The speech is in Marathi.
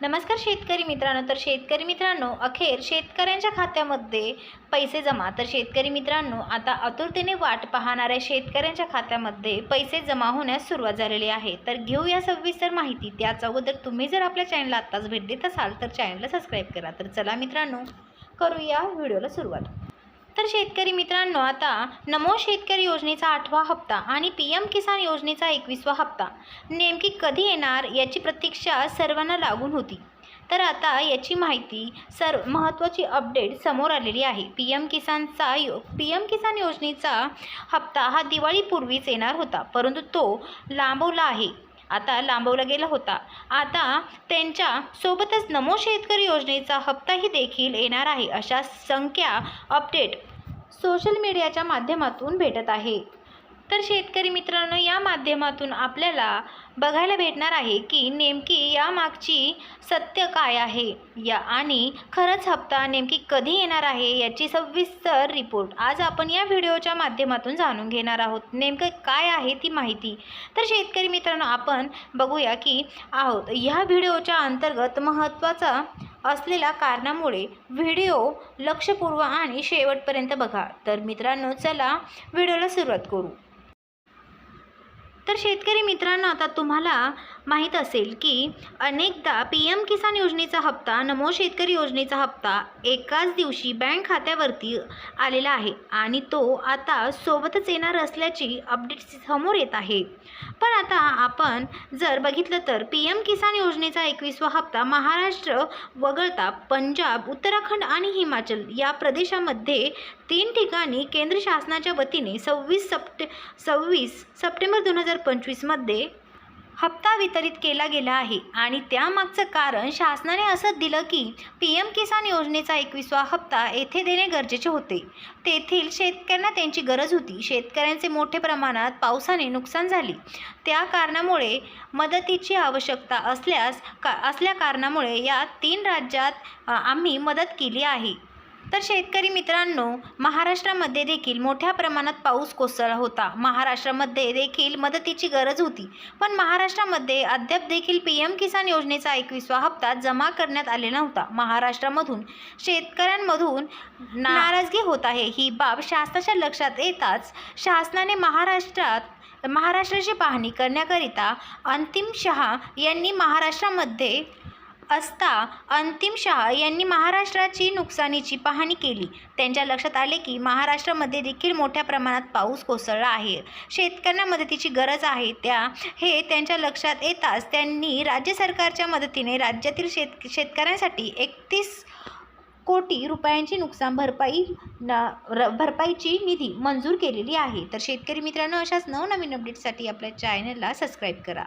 नमस्कार शेतकरी मित्रांनो. तर शेतकरी मित्रांनो अखेर शेतकऱ्यांच्या खात्यामध्ये पैसे जमा. तर शेतकरी मित्रांनो आता आतुरतेने वाट पाहणाऱ्या शेतकऱ्यांच्या खात्यामध्ये पैसे जमा होण्यास सुरुवात झालेली आहे. तर घेऊया सविस्तर माहिती. त्याच अगोदर तुम्ही जर आपल्या चॅनलला आत्ताच भेट देत असाल तर चॅनलला सबस्क्राईब करा. तर चला मित्रांनो करूया व्हिडिओला सुरुवात. तर शेतकरी मित्रांनो आता नमो शेतकरी योजनेचा आठवा हप्ता आणि पी एम किसान योजनेचा एकवीसवा हप्ता. नेमकी कधी येणार याची प्रतीक्षा सर्वांना लागून होती. तर आता याची माहिती सर्व महत्त्वाची अपडेट समोर आलेली आहे. पी एम किसानचा यो पी एम किसान योजनेचा हप्ता हा दिवाळीपूर्वीच येणार होता परंतु तो लांबवला आहे. आता लांबवला गेला होता. आता त्यांच्या सोबतच नमो शेतकरी योजनेचा हप्ताही देखील येणार आहे अशा संख्या अपडेट सोशल मीडियाच्या माध्यमातून भेटत आहे. तर शेतकरी मित्रांनो या माध्यमातून आपल्याला बघायला भेटणार आहे की नेमकी यामागची सत्य काय आहे? या आणि खरंच हप्ता नेमकी कधी येणार आहे याची सविस्तर रिपोर्ट आज आपण या व्हिडिओच्या माध्यमातून जाणून घेणार आहोत. नेमकं काय आहे ती माहिती? तर शेतकरी मित्रांनो आपण बघूया की आहोत. ह्या व्हिडिओच्या अंतर्गत महत्त्वाचा असलेल्या कारणामुळे व्हिडिओ लक्षपूर्व आणि शेवटपर्यंत बघा. तर मित्रांनो चला व्हिडिओला सुरुवात करू. तर शेतकरी मित्रांनो आता तुम्हाला माहीत असेल की अनेकदा पी एम किसान योजनेचा हप्ता नमो शेतकरी योजनेचा हप्ता एकाच दिवशी बँक खात्यावरती आलेला आहे आणि तो आता सोबतच येणार असल्याची अपडेट समोर येत आहे. पण आता आपण जर बघितलं तर पी एम किसान योजनेचा एकवीसवा हप्ता महाराष्ट्र वगळता पंजाब उत्तराखंड आणि हिमाचल या प्रदेशामध्ये तीन ठिकाणी केंद्र शासनाच्या वतीने सव्वीस सप्टे सव्वीस सप्टेंबर दोन हजार पंचवीसमध्ये हप्ता वितरित केला गेला आहे आणि त्यामागचं कारण शासनाने असं दिलं की पी एम किसान योजनेचा एकवीसवा हप्ता येथे देणे गरजेचे होते. तेथील शेतकऱ्यांना त्यांची गरज होती. शेतकऱ्यांचे मोठे प्रमाणात पावसाने नुकसान झाले. त्या कारणामुळे मदतीची आवश्यकता असल्यास का असल्या कारणामुळे या तीन राज्यात आम्ही मदत केली आहे. तर शेतकरी मित्रांनो महाराष्ट्रामध्ये देखील मोठ्या प्रमाणात पाऊस कोसळला होता. महाराष्ट्रामध्ये देखील मदतीची गरज होती. पण महाराष्ट्रामध्ये अद्याप देखील पी एम किसान योजनेचा एकवीसवा हप्ता जमा करण्यात आलेला नव्हता. महाराष्ट्रामधून शेतकऱ्यांमधून नाराजगी होत आहे. ही बाब शासनाच्या लक्षात येताच शासनाने महाराष्ट्रात महाराष्ट्राची पाहणी करण्याकरिता अंतिम शहा यांनी महाराष्ट्रामध्ये असता अंतिम शहा यांनी महाराष्ट्राची नुकसानीची पाहणी केली. त्यांच्या लक्षात आले की महाराष्ट्रामध्ये देखील मोठ्या प्रमाणात पाऊस कोसळला आहे. शेतकऱ्यांना मदतीची गरज आहे. त्या हे त्यांच्या लक्षात येताच त्यांनी राज्य सरकारच्या मदतीने राज्यातील शेत शेतकऱ्यांसाठी एकतीस कोटी रुपयांची नुकसान भरपाई न र भरपाईची निधी मंजूर केलेली आहे. तर शेतकरी मित्रांनो अशाच नवनवीन अपडेटसाठी आपल्या चॅनलला सबस्क्राईब करा.